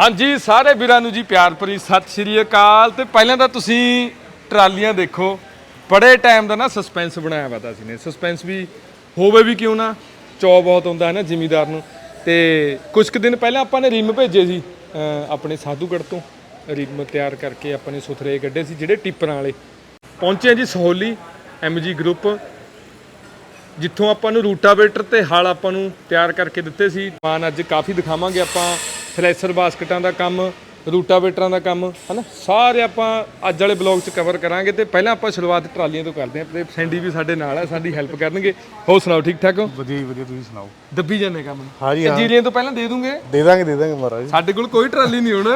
ਹਾਂਜੀ, ਸਾਰੇ ਵੀਰਾਂ ਨੂੰ ਜੀ ਪਿਆਰ ਭਰੀ ਸਤਿ ਸ਼੍ਰੀ ਅਕਾਲ। ਤੇ ਪਹਿਲਾਂ ਤਾਂ ਤੁਸੀਂ ਟਰਾਲੀਆਂ ਦੇਖੋ। ਬੜੇ ਟਾਈਮ ਦਾ ਨਾ ਸਸਪੈਂਸ ਬਣਾਇਆ ਵਾ ਤਾਂ ਅਸੀਂ ਨੇ। ਸਸਪੈਂਸ ਵੀ ਹੋਵੇ ਵੀ ਕਿਉਂ ਨਾ ਚੌ ਬਹੁਤ ਹੁੰਦਾ ਹੈ ਨਾ ਜ਼ਿਮੀਦਾਰ ਨੂੰ। ਤੇ ਕੁਝ ਕੁ ਦਿਨ ਪਹਿਲਾਂ ਆਪਾਂ ਨੇ ਰਿਮ ਭੇਜੇ ਸੀ, ਅਹ, ਆਪਣੇ ਸਾਧੂਗੜ ਤੋਂ। ਰਿਮ ਤਿਆਰ ਕਰਕੇ ਆਪਾਂ ਨੇ ਸੁਥਰੇ ਕੱਢੇ ਸੀ, ਜਿਹੜੇ ਟਿੱਪਰਾਂ ਵਾਲੇ। ਪਹੁੰਚੇ ਜੀ ਸਹੌਲੀ ਐਮਜੀ ਗਰੁੱਪ ਜਿੱਥੋਂ ਆਪਾਂ ਨੂੰ ਰੂਟਾਵੇਟਰ ਤੇ ਹਲ ਆਪਾਂ ਨੂੰ ਤਿਆਰ ਕਰਕੇ ਦਿੱਤੇ ਸੀ। ਮਾਨ ਅੱਜ ਕਾਫੀ ਦਿਖਾਵਾਂਗੇ ਆਪਾਂ। ਸਲੈਸਰ ਬਾਸਕਟਾਂ ਦਾ ਕੰਮ ਰੂਟਾਵੇਟਰਾਂ ਦਾ ਕੰਮ ਹਨਾ? ਸਾਰੇ ਆਪਾਂ ਅੱਜ ਵਾਲੇ ਬਲੌਗ 'ਚ ਕਵਰ ਕਰਾਂਗੇ ਤੇ ਪਹਿਲਾਂ ਆਪਾਂ ਸ਼ੁਰੂਆਤ ਟਰਾਲੀਆਂ ਤੋਂ ਕਰਦੇ ਹਾਂ ਤੇ ਸੈਂਡੀ ਵੀ ਸਾਡੇ ਨਾਲ ਹੈ ਸਾਡੀ ਹੈਲਪ ਕਰਨਗੇ। ਹੋਰ ਸੁਣਾਓ ਠੀਕ ਠਾਕ ਹੋ? ਵਧੀਆ ਜੀ ਵਧੀਆ ਤੁਸੀਂ ਸੁਣਾਓ? ਦੱਬੀ ਜਾਂਦੇ ਕੰਮ ਹਾਂਜੀ ਹਾਂ। ਜੀਰੀਆਂ ਤੋਂ ਪਹਿਲਾਂ ਦੇ ਦੂੰਗੇ? ਦੇ ਦਾਂਗੇ ਦੇ ਦਾਂਗੇ ਮਹਾਰਾਜ। ਸਾਡੇ ਕੋਲ ਕੋਈ ਟਰਾਲੀ ਨਹੀਂ ਹੁਣ।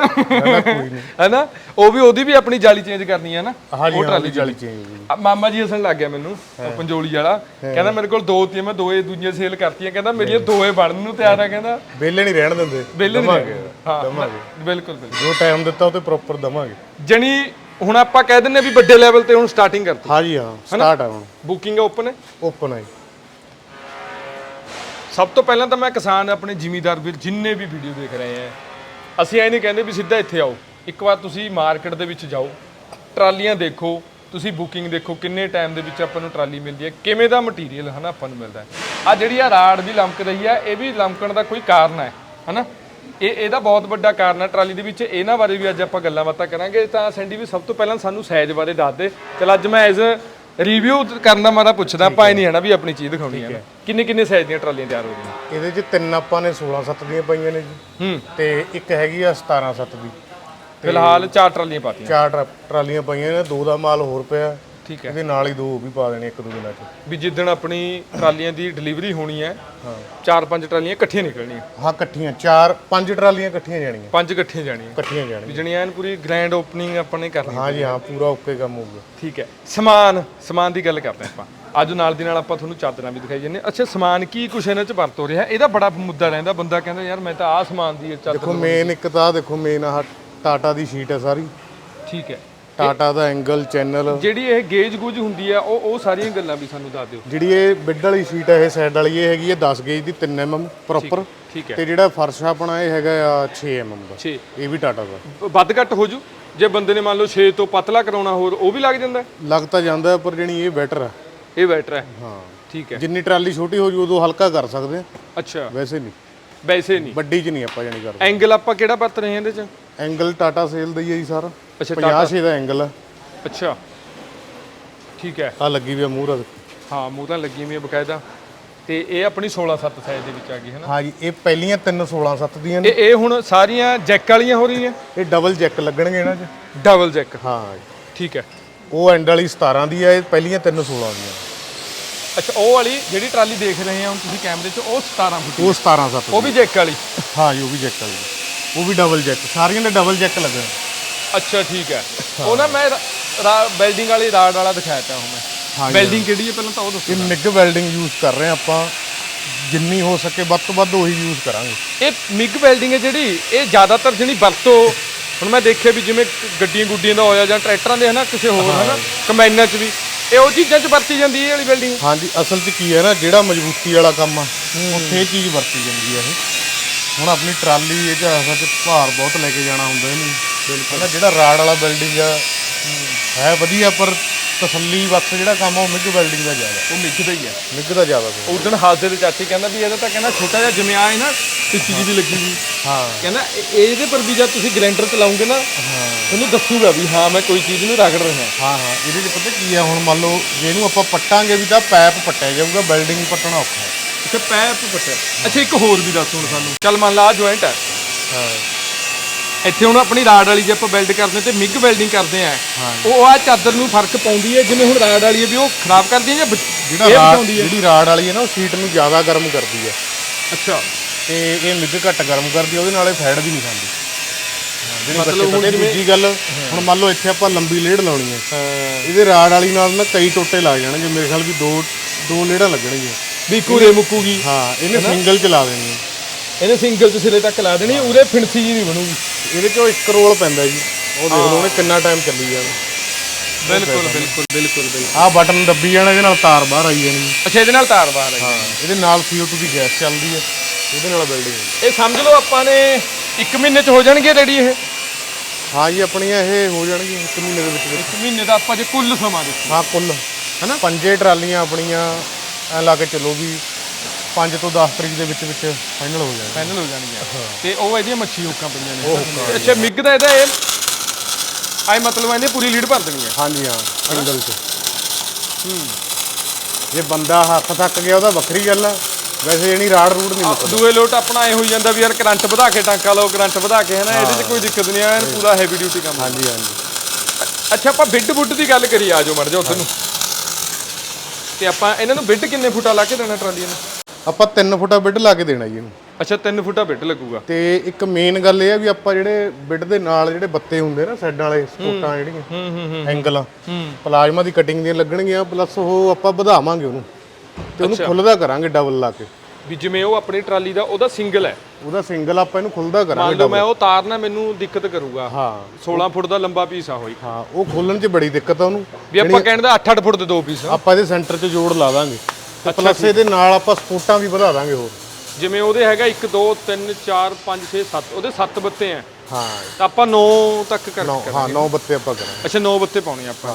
ਹੈਨਾ? ਉਹ ਵੀ ਉਹਦੀ ਵੀ ਆਪਣੀ ਜਾਲੀ ਚੇਂਜ ਕਰਨੀ ਹੈ ਨਾ। ਹਾਂਜੀ ਟਰਾਲੀ ਚਾਲੀ ਚੇਂਜ ਆ, ਮਾਮਾ ਜੀ ਹਸਣ ਲੱਗ ਗਿਆ ਮੈਨੂੰ ਉਹ ਪੰਜੋਲੀ ਵਾਲਾ। ਕਹਿੰਦਾ ਮੇਰੇ ਕੋਲ ਦੋ ਤੀਆਂ ਮੈਂ ਦੋਏ ਦੂਜੀਆਂ ਸੇਲ ਕਰਤੀਆਂ। ਕਹਿੰਦਾ ਮੇਰੀਆਂ ਦੋਏ ਬਣਨ ਨੂੰ ਤਿਆਰ ਆ ਕਹਿੰਦਾ। ਵਿਹਲੇ ਨਹੀਂ ਰਹਿਣ ਦਿੰਦੇ। ਬਿੱਲ ਨਹੀਂ ਹਾਂ ਬਿਲਕੁਲ ਬਿਲਕੁਲ। ਜੋ ਟਾਈਮ ਦਿੱਤਾ ਉਹ ਤੇ ਪ੍ਰੋਪਰ ਦਵਾਂਗੇ। ਜਣੀ ਹੁਣ ਆਪਾਂ ਕਹਿ ਦਿੰਨੇ ਵੀ ਵੱਡੇ ਲੈਵਲ ਤੇ ਹੁਣ ਸਟਾਰਟਿੰਗ ਕਰਤੀ। ਹਾਂਜੀ ਹਾਂ ਸਟਾਰਟ ਆ ਹੁਣ। ਬੁਕਿੰਗ ਓਪਨ ਹੈ ਓਪਨ ਹੈ ਸਭ ਤੋਂ ਪਹਿਲਾਂ ਤਾਂ ਮੈਂ ਕਿਸਾਨ ਆਪਣੇ ਜ਼ਿਮੀਦਾਰ ਵੀਰ ਜਿੰਨੇ ਵੀ ਵੀਡੀਓ ਦੇਖ ਰਹੇ ਆ ਅਸੀਂ ਐ ਨਹੀਂ ਕਹਿੰਦੇ ਵੀ ਸਿੱਧਾ ਇੱਥੇ ਆਓ। ਇੱਕ ਵਾਰ ਤੁਸੀਂ ਮਾਰਕੀਟ ਦੇ ਵਿੱਚ ਜਾਓ ਟਰਾਲੀਆਂ ਦੇਖੋ ਤੁਸੀਂ ਬੁਕਿੰਗ ਦੇਖੋ ਕਿੰਨੇ ਟਾਈਮ ਦੇ ਵਿੱਚ ਆਪਾਂ ਨੂੰ ਟਰਾਲੀ ਮਿਲਦੀ ਹੈ ਕਿਵੇਂ ਦਾ ਮਟੀਰੀਅਲ ਹਨਾ ਆਪਾਂ ਨੂੰ ਮਿਲਦਾ ਹੈ। ਆ ਜਿਹੜੀ ਆ ਰਾੜ ਵੀ ਲਮਕ ਰਹੀ ਹੈ ਇਹ ਵੀ ਲਮਕਣ ਦਾ ਕੋਈ ਕਾਰਨ ਹੈ ਹਨਾ? ਇਹ ਇਹਦਾ ਬਹੁਤ ਵੱਡਾ ਕਾਰਨ ਹੈ ਟਰਾਲੀ ਦੇ ਵਿੱਚ ਇਹਨਾਂ ਬਾਰੇ ਵੀ ਅੱਜ ਆਪਾਂ ਗੱਲਾਂ ਬਾਤਾਂ ਕਰਾਂਗੇ। ਤਾਂ ਸੈਂਡੀ ਵੀ ਸਭ ਤੋਂ ਪਹਿਲਾਂ ਸਾਨੂੰ ਸਾਈਜ਼ ਬਾਰੇ ਦੱਸ ਦੇ। ਚਲ ਅੱਜ ਮੈਂ ਐਜ਼ ਰਿਵਿਊ ਕਰਨ ਦਾ ਮਾਰਾ ਪੁੱਛਦਾ ਆਪਾਂ ਇਹ ਨਹੀਂ ਹੈ ਨਾ ਵੀ ਆਪਣੀ ਚੀਜ਼ ਦਿਖਾਉਣੀ ਹੈ। ਕਿੰਨੇ ਕਿੰਨੇ ਸਾਈਜ਼ ਦੀਆਂ ਟਰਾਲੀਆਂ ਤਿਆਰ ਹੋ ਇਹਦੇ ਚ ਤਿੰਨ ਆਪਾਂ ਨੇ 16 7 ਦੀਆਂ ਪਈਆਂ ਨੇ ਜੀ। ਹੂੰ। ਤੇ ਇੱਕ ਹੈਗੀ ਆ 17 7 ਦੀ। ਫਿਲਹਾਲ ਚਾਰ ਟਰਾਲੀਆਂ ਪਾਤੀਆਂ। ਚਾਰ ਟਰਾ- ਟਰਾਲੀਆਂ ਪਈਆਂ ਨੇ ਦੋ ਦਾ ਮਾਲ ਹੋਰ ਪਿਆ। ਠੀਕ ਹੈ। ਇਹਦੇ ਨਾਲ ਹੀ ਦੋ ਵੀ ਪਾ ਦੇਣੇ ਇੱਕ ਦੋ ਦਿਨਾਂ ਚ। ਵੀ ਜਿੱਦਣ ਆਪਣੀ ਟਰਾਲੀਆਂ ਦੀ ਡਿਲੀਵਰੀ ਹੋਣੀ ਹਾਂ ਚਾਰ ਪੰਜ ਟਰਾਲੀਆਂ ਇਕੱਠੀਆਂ ਨਿਕਲਣੀਆਂ। ਹਾਂ ਇਕੱਠੀਆਂ। ਚਾਰ ਪੰਜ ਟਰਾਲੀਆਂ ਇਕੱਠੀਆਂ ਜਾਣੀਆਂ। ਪੰਜ ਇਕੱਠੀਆਂ ਜਾਣੀਆਂ। ਇਕੱਠੀਆਂ ਵੀ ਜਾਣੀਆਂ ਜਣੀ ਐਨ ਪੂਰੀ ਗ੍ਰੈਂਡ ਓਪਨਿੰਗ ਆਪਾਂ ਨੇ ਕਰਨੀ ਹਾਂਜੀ ਹਾਂ ਪੂਰਾ ਓਕੇ ਕੰਮ ਹੋਊਗਾ। ਠੀਕ ਹੈ। ਸਮਾਨ ਸਮਾਨ ਦੀ ਗੱਲ ਕਰਦੇ ਹਾਂ ਆਪਾਂ। ਅੱਜ ਨਾਲ ਦੀ ਨਾਲ ਆਪਾਂ ਤੁਹਾਨੂੰ ਚਾਦਰਾਂ ਵੀ ਦਿਖਾਈ ਹਾਂ। ਅੱਛਾ ਸਮਾਨ ਕੀ ਕੁਛ ਇਹਨਾਂ ਚ ਵਰਤ ਹੋ ਰਿਹਾ? ਇਹਦਾ ਬੜਾ ਮੁੱਦਾ ਰਹਿੰਦਾ। ਬੰਦਾ ਕਹਿੰਦਾ ਯਾਰ ਮੈਂ ਤਾਂ ਆਹ ਸਮਾਨ ਦੀ ਚਾਦਰ ਦੇਖੋ ਮੇਨ ਇੱਕ ਤਾਂ ਦੇਖੋ ਮੇਨ ਆਹ ਟਾਟਾ ਦੀ ਸ਼ੀਟ ਹੈ ਸਾਰੀ। ਠੀਕ ਹੈ। ਟਾਟਾ ਦਾ ਐਂਗਲ ਚੈਨਲ ਜਿਹੜੀ ਇਹ ਗੇਜ ਗੁਜ ਹੁੰਦੀ ਹੈ ਉਹ ਉਹ ਸਾਰੀਆਂ ਗੱਲਾਂ ਵੀ ਸਾਨੂੰ ਦੱਸ ਦਿਓ। ਜਿਹੜੀ ਇਹ ਬਿੱਡ ਵਾਲੀ ਸ਼ੀਟ ਹੈ ਇਹ ਸਾਈਡ ਵਾਲੀ ਇਹ ਹੈਗੀ ਹੈ 10 ਗੇਜ ਦੀ 3 mm ਪ੍ਰੋਪਰ ਠੀਕ ਹੈ। ਤੇ ਜਿਹੜਾ ਫਰਸ਼ ਆਪਣਾ ਇਹ ਹੈਗਾ ਆ 6 mm ਦਾ। 6 ਇਹ ਵੀ ਟਾਟਾ ਦਾ। ਵੱਧ ਘੱਟ ਹੋ ਜੂ? ਜੇ ਬੰਦੇ ਨੇ ਮੰਨ ਲਓ 6 ਤੋਂ ਪਤਲਾ ਕਰਾਉਣਾ ਹੋਰ ਉਹ ਵੀ ਲੱਗ ਜਾਂਦਾ? ਲੱਗ ਤਾਂ ਜਾਂਦਾ ਪਰ ਜਿਹੜੀ ਇਹ ਬੈਟਰ ਹੈ ਇਹ ਬੈਟਰ ਹੈ ਹਾਂ। ਠੀਕ ਹੈ। ਜਿੰਨੀ ਟਰਾਲੀ ਛੋਟੀ ਹੋ ਜੂ ਉਦੋਂ ਹਲਕਾ ਕਰ ਸਕਦੇ ਆ। ਅੱਛਾ। ਵੈਸੇ ਨਹੀਂ। ਵੈਸੇ ਨਹੀਂ। ਵੱਡੀ 'ਚ ਨਹੀਂ ਆਪਾਂ ਜਾਣੀ ਕਰਦੇ। ਐਂਗਲ ਆਪਾਂ ਕਿਹੜਾ ਵਰਤ ਰਹੇ ਹਾਂ ਇਹਦੇ ਚ? ਐਂਗਲ ਟਾਟਾ ਸੇਲ ਦਾ ਹੀ ਹੈ ਜੀ ਸਾਰਾ। ਅੱਛਾ 50 ਛੇ ਦਾ ਐਂਗਲ ਹੈ। ਅੱਛਾ। ਠੀਕ ਹੈ। ਆ ਲੱਗੀ ਵੀ ਆ ਮੂਹਰ। ਹਾਂ ਮੂੰਹ ਤਾਂ ਲੱਗੀ ਵੀ ਹੈ ਬਕਾਇਦਾ। ਤੇ ਇਹ ਆਪਣੀ 16 7 ਸਾਈਜ਼ ਦੇ ਵਿੱਚ ਆ ਗਈ ਹੈ ਨਾ? ਹਾਂ ਜੀ ਇਹ ਪਹਿਲੀਆਂ ਤਿੰਨ 16 7 ਦੀਆਂ ਨੇ। ਇਹ ਇਹ ਹੁਣ ਸਾਰੀਆਂ ਜੈਕ ਵਾਲੀਆਂ ਹੋ ਰਹੀਆਂ? ਇਹ ਡਬਲ ਜੈਕ ਲੱਗਣਗੇ ਇਹਨਾਂ 'ਚ। Double jack. ਹਾਂ। ਜੀ। ਠੀਕ ਹੈ। ਉਹ ਐਂਡ ਵਾਲੀ 17 ਦੀ ਹੈ ਇਹ ਪਹਿਲੀਆਂ ਤਿੰਨ 16 ਦੀਆਂ। ਅੱਛਾ ਉਹ ਵਾਲੀ ਜਿਹੜੀ ਟਰਾਲੀ ਦੇਖ ਰਹੇ ਆ ਹੁਣ ਤੁਸੀਂ ਕੈਮਰੇ 'ਚ ਉਹ 17 ਫੁੱਟ ਉਹ 17 7 ਉਹ ਵੀ ਜੈਕ ਵਾਲੀ? ਹਾਂ ਜੀ ਉਹ ਵੀ ਜੈਕ ਵਾਲੀ। ਉਹ ਵੀ ਡਬਲ ਜੈਕ ਸਾਰੀਆਂ ਦੇ ਡਬਲ ਜੈਕ ਲੱਗਣ ਅੱਛਾ ਠੀਕ ਹੈ। ਉਹ ਨਾ ਮੈਂ ਵੈਲਡਿੰਗ ਵਾਲੀ ਰਾਡ ਵਾਲਾ ਦਿਖਾਇਆ ਤਾ ਹੁਣ ਮੈਂ। ਵੈਲਡਿੰਗ ਕਿਹੜੀ ਹੈ ਪਹਿਲਾਂ ਤਾਂ ਉਹ ਦੱਸੋ ਇਹ ਮਿਗ ਵੈਲਡਿੰਗ ਯੂਜ਼ ਕਰ ਰਹੇ ਆਪਾਂ। ਜਿੰਨੀ ਹੋ ਸਕੇ ਵੱਧ ਤੋਂ ਵੱਧ ਉਹੀ ਯੂਜ਼ ਕਰਾਂਗੇ। ਇਹ ਮਿਗ ਵੈਲਡਿੰਗ ਹੈ ਜਿਹੜੀ ਇਹ ਜ਼ਿਆਦਾਤਰ ਜਿਹੜੀ ਵਰਤੋਂ ਹੁਣ ਮੈਂ ਦੇਖਿਆ ਵੀ ਜਿਵੇਂ ਗੱਡੀਆਂ ਗੁੱਡੀਆਂ ਦਾ ਹੋਇਆ ਜਾਂ ਟਰੈਕਟਰਾਂ ਦੇ ਹਨਾ ਕਿਸੇ ਹੋਰ ਹਨਾ ਕੰਬਾਈਨਾਂ 'ਚ ਵੀ। ਇਹ ਉਹ ਚੀਜ਼ਾਂ 'ਚ ਵਰਤੀ ਜਾਂਦੀ ਹੈ ਇਹ ਵਾਲੀ ਵੈਲਡਿੰਗ ਹਾਂਜੀ ਅਸਲ 'ਚ ਕੀ ਹੈ ਨਾ ਜਿਹੜਾ ਮਜ਼ਬੂਤੀ ਵਾਲਾ ਕੰਮ ਆ ਉੱਥੇ ਇਹ ਚੀਜ਼ ਵਰਤੀ ਜਾਂਦੀ ਹੈ ਇਹ। ਹੁਣ ਆਪਣੀ ਟਰਾਲੀ ਇਹ 'ਚ ਅਸਲ 'ਚ ਭਾਰ ਬਹੁਤ ਲੈ ਕੇ ਜਾਣਾ ਹੁੰਦਾ ਇਹਨੂੰ। ਬਿਲਕੁਲ। ਜਿਹੜਾ ਰਾੜ ਵਾਲਾ ਬਿਲਡਿੰਗ ਆ ਹੈ ਵਧੀਆ ਪਰ ਤਸੱਲੀ ਬਖਸ਼ ਜਿਹੜਾ ਕੰਮ ਆ ਉਹ ਮਿਗ ਵੈਲਡਿੰਗ ਦਾ ਜ਼ਿਆਦਾ। ਉਹ ਮਿਗ ਦਾ ਹੀ ਹੈ ਮਿਗ ਦਾ ਜ਼ਿਆਦਾ ਫਿਰ। ਉਦੋਂ ਹਾਜ਼ਰ ਦੇ ਚਾਚੀ ਕਹਿੰਦਾ ਵੀ ਇਹਦਾ ਤਾਂ ਕਹਿੰਦਾ ਛੋਟਾ ਜਿਹਾ ਜਮਿਆ ਹੈ ਨਾ ਟਿੱਚੀ ਜੀ ਵੀ ਲੱਗੀ ਵੀ ਹਾਂ। ਕਹਿੰਦਾ ਇਹ- ਇਹਦੇ ਪਰ ਵੀ ਜਦ ਤੁਸੀਂ ਗ੍ਰੈਂਡਰ ਚਲਾਉਂਗੇ ਨਾ ਤੁਹਾਨੂੰ ਦੱਸੂਗਾ ਵੀ ਹਾਂ ਮੈਂ ਕੋਈ ਚੀਜ਼ ਨੂੰ ਰਗੜ ਰਿਹਾ ਹਾਂ। ਹਾਂ ਇਹਦੇ 'ਚ ਪਤਾ ਕੀ ਆ ਹੁਣ ਮੰਨ ਲਓ ਜੇ ਇਹਨੂੰ ਆਪਾਂ ਪੱਟਾਂਗੇ ਵੀ ਤਾਂ ਪੈਪ ਪੱਟਿਆ ਜਾਊਗਾ ਬਿਲਡਿੰਗ ਪੱਟਣਾ ਔਖਾ ਹੈ। ਅੱਛਾ ਪੈਪ ਪਟਿਆ। ਅੱਛਾ ਇੱਕ ਹੋਰ ਵੀ ਦੱਸ ਹੁਣ ਸਾਨੂੰ। ਚੱਲ ਮੰਨ ਲਾ ਆ ਜੁਆਇੰਟ ਹੈ ਹਾਂ। ਇੱਥੇ ਹੁਣ ਆਪਣੀ ਰਾਡ ਵਾਲੀ ਜੇ ਆਪਾਂ ਵੈਲਡ ਕਰਦੇ ਤੇ ਮਿਗ ਵੈਲਡਿੰਗ ਕਰਦੇ ਆ ਉਹ ਆ ਚਾਦਰ ਨੂੰ ਫ਼ਰਕ ਪਾਉਂਦੀ ਹੈ ਜਿਵੇਂ ਹੁਣ ਰਾਡ ਵਾਲੀ ਹੈ ਵੀ ਉਹ ਖਰਾਬ ਕਰਦੀ ਹੈ ਜਾਂ ਜਿਹੜਾ ਰਾੜ ਵਾਲੀ ਹੈ ਨਾ ਉਹ ਸੀਟ ਨੂੰ ਜ਼ਿਆਦਾ ਗਰਮ ਕਰਦੀ ਹੈ। ਅੱਛਾ। ਤੇ ਇਹ ਮਿੱਗ ਘੱਟ ਗਰਮ ਕਰਦੀ ਉਹਦੇ ਨਾਲ ਇਹ ਫੈਟ ਵੀ ਨਹੀਂ ਖਾਂਦੀ ਜਿਹੜੀ ਹੁਣ ਹੁਣ ਦੂਜੀ ਗੱਲ ਹੁਣ ਮੰਨ ਲਓ ਇੱਥੇ ਆਪਾਂ ਲੰਬੀ ਲੇੜ ਲਾਉਣੀ ਹੈ। ਇਹਦੇ ਰਾੜ ਵਾਲੀ ਨਾਲ ਨਾ ਕਈ ਟੋਟੇ ਲੱਗ ਜਾਣਗੇ ਮੇਰੇ ਖਿਆਲ ਵੀ ਦੋ ਦੋ ਲੇੜਾਂ ਲੱਗਣਗੀਆਂ। ਵੀ ਕੂਰੇ ਮੁੱਕੂਗੀ। ਹਾਂ ਇਹਨੇ ਸਿੰਗਲ ਚ ਲਾ ਦੇਣੀ ਇਹਨੇ ਸਿੰਗਲ ਚ ਸਿਰੇ ਤੱਕ ਲਾ ਦੇਣੀ ਉਰੇ ਫਿਣਸੀ ਜੀ ਨਹੀਂ ਬਣੂਗੀ। ਇਹਦੇ ਚੋਂ ਇੱਕ ਰੋਲ ਪੈਂਦਾ ਜੀ। ਉਹ ਦੇਖ ਲਓ ਉਹਨੇ ਕਿੰਨਾ ਟਾਈਮ ਚੱਲੀ ਜਾਣਾ ਬਿਲਕੁਲ ਬਿਲਕੁਲ ਬਿਲਕੁਲ ਬਿਲਕੁਲ। ਆਹ ਬਟਨ ਦੱਬੀ ਜਾਣਾ ਇਹਦੇ ਨਾਲ ਤਾਰ ਬਾਹਰ ਆਈ ਜਾਣੀ। ਅੱਛਾ ਇਹਦੇ ਨਾਲ ਤਾਰ ਬਾਹਰ ਹੈ ਹਾਂ ਇਹਦੇ ਨਾਲ CO2 ਦੀ ਗੈਸ ਚੱਲਦੀ ਹੈ ਉਹਦੇ ਨਾਲ ਬਿਲਡਿੰਗ ਇਹ ਸਮਝ ਲਓ ਆਪਾਂ ਨੇ 1 ਮਹੀਨੇ ਚ ਹੋ ਜਾਣਗੇ ਰੈਡੀ ਇਹ? ਹਾਂ ਜੀ ਆਪਣੀਆਂ ਇਹ ਹੋ ਜਾਣਗੀਆਂ ਇੱਕ ਮਹੀਨੇ ਦੇ ਵਿੱਚ ਵਿੱਚ 1 ਮਹੀਨੇ ਦਾ ਆਪਾਂ ਜੇ ਕੁੱਲ ਸਮਾਂ ਦੇਖੀਏ। ਹਾਂ ਕੁੱਲ। ਹਨਾ? ਪੰਜੇ ਟਰਾਲੀਆਂ ਆਪਣੀਆਂ ਐ ਲਾ ਕੇ ਚੱਲੋ ਵੀ 5 ਤੋਂ 10 ਤਰੀਕ ਦੇ ਵਿੱਚ ਵਿੱਚ ਫਾਈਨਲ ਹੋ ਜਾਣਗੇ ਫਾਈਨਲ ਹੋ ਜਾਣਗੀਆਂ ਤੇ ਉਹ ਇਹਦੀਆਂ ਮੱਛੀ ਹੁੱਕਾਂ ਪਈਆਂ ਨੇ। ਤੇ ਅੱਛਾ ਮਿੱਗ ਦਾ ਇਹਦਾ ਇਹ ਆਈ ਮਤਲਬ ਇਹਨੇ ਪੂਰੀ ਲੀਡ ਭਰ ਦੇਣੀ ਹੈ। ਹਾਂਜੀ ਹਾਂ ਸਿੰਗਲ ਚ। ਜੇ ਬੰਦਾ ਹੱਥ ਥੱਕ ਗਿਆ ਉਹਦਾ ਵੱਖਰੀ ਗੱਲ ਆ। ਵੈਸੇ ਜਣੀ ਰਾੜ ਰੂੜ ਨਹੀਂ ਮੁੱਕਦਾ। ਦੂਏ ਲੋਟ ਆਪਣਾ ਇਹ ਹੋਈ ਜਾਂਦਾ ਵੀ ਯਾਰ ਕਰੰਟ ਵਧਾ ਕੇ ਟਾਂਕਾ ਲਓ ਕਰੰਟ ਵਧਾ ਕੇ ਹਨਾ? ਇਹਦੇ 'ਚ ਕੋਈ ਦਿੱਕਤ ਨਹੀਂ ਆ ਐਨ ਪੂਰਾ ਹੈਵੀ ਡਿਊਟੀ ਕੰਮ ਹਾਂਜੀ ਹਾਂਜੀ। ਅੱਛਾ ਆਪਾਂ ਬਿੱਡ ਬੁੱਡ ਦੀ ਗੱਲ ਕਰੀ ਆਜੋ ਮੜ ਜਾ ਉਧਰ ਨੂੰ। ਤੇ ਆਪਾਂ ਇਹਨਾਂ ਨੂੰ ਬਿੱਡ ਕਿੰਨੇ ਫੁੱਟਾ ਲਾ ਕੇ ਦੇਣਾ ਟਰਾਲੀਆਂ ਨੂੰ? ਆਪਾਂ 3 ਫੁੱਟਾ ਬਿੱਡ ਲਾ ਕੇ ਦੇਣਾ ਜੀ ਇਹਨੂੰ। ਅੱਛਾ 3 ਫੁੱਟਾ ਬਿੱਡ ਲੱਗੂਗਾ। ਤੇ ਇੱਕ ਮੇਨ ਗੱਲ ਇਹ ਆ ਵੀ ਆਪਾਂ ਜਿਹੜੇ ਬਿੱਡ ਦੇ ਨਾਲ ਜਿਹੜੇ ਬੱਤੇ ਹੁੰਦੇ ਨਾ ਸਾਈਡਾਂ ਵਾਲੇ ਸਪੋਰਟਾਂ ਜਿਹੜੀਆਂ ਹੂੰ ਹੂੰ ਹੂੰ ਐਂਗਲਾਂ ਹੂੰ। ਪਲਾਜ਼ਮਾ ਦੀ ਕਟਿੰਗ ਦੀਆਂ ਲੱਗਣਗੀਆਂ ਪਲੱਸ ਉਹ ਆਪਾਂ ਵਧਾਵਾਂਗੇ ਉਹਨੂੰ। ਤੇ ਉਹਨੂੰ ਖੁੱਲਦਾ ਕਰਾਂਗੇ ਡਬਲ ਲਾ ਕੇ। ਵੀ ਜਿਵੇਂ ਉਹ ਆਪਣੀ ਟਰਾਲੀ ਦਾ ਉਹਦਾ ਸਿੰਗਲ ਹੈ। ਉਹਦਾ ਸਿੰਗਲ ਆਪਾਂ ਇਹਨੂੰ ਖੁੱਲਦਾ ਮੰਨ ਕਰਾਂਗੇ ਲਓ ਮੈਂ ਉਹ ਤਾਰਨਾ ਮੈਨੂੰ ਦਿੱਕਤ ਕਰੂਗਾ। ਹਾਂ। 16 ਫੁੱਟ ਦਾ ਲੰਬਾ ਪੀਸ ਆ ਹੋਈ ਹਾਂ। ਉਹ ਖੋਲਣ 'ਚ ਬੜੀ ਦਿੱਕਤ ਆ ਉਹਨੂੰ। ਵੀ ਆਪਾਂ ਕਹਿਣ ਦਾ 8-8 ਫੁੱਟ ਦੇ ਦੋ ਪੀਸ ਆਪਾਂ ਇਹਦੇ ਸੈਂਟਰ 'ਚ ਜੋੜ ਲਾ ਦਾਂਗੇ। ਤੇ ਪਲੱਸ ਇਹਦੇ ਨਾਲ ਆਪਾਂ ਸਪੋਰਟਾਂ ਵੀ ਵਧਾ ਦਾਂਗੇ ਹੋਰ। ਜਿਵੇਂ ਉਹਦੇ ਹੈਗਾ 1 2 3 4 5 6 7 ਉਹਦੇ 7 ਬੱਤੇ ਆ ਹਾਂ। ਤਾਂ ਆਪਾਂ 9 ਤੱਕ ਕਰ ਹਾਂ ਨੌ ਬੱਤੇ ਆਪਾਂ ਕਰਾਂਗੇ। ਅੱਛਾ 9 ਬੱਤੇ ਪਾਉਣੇ ਆਪਾਂ।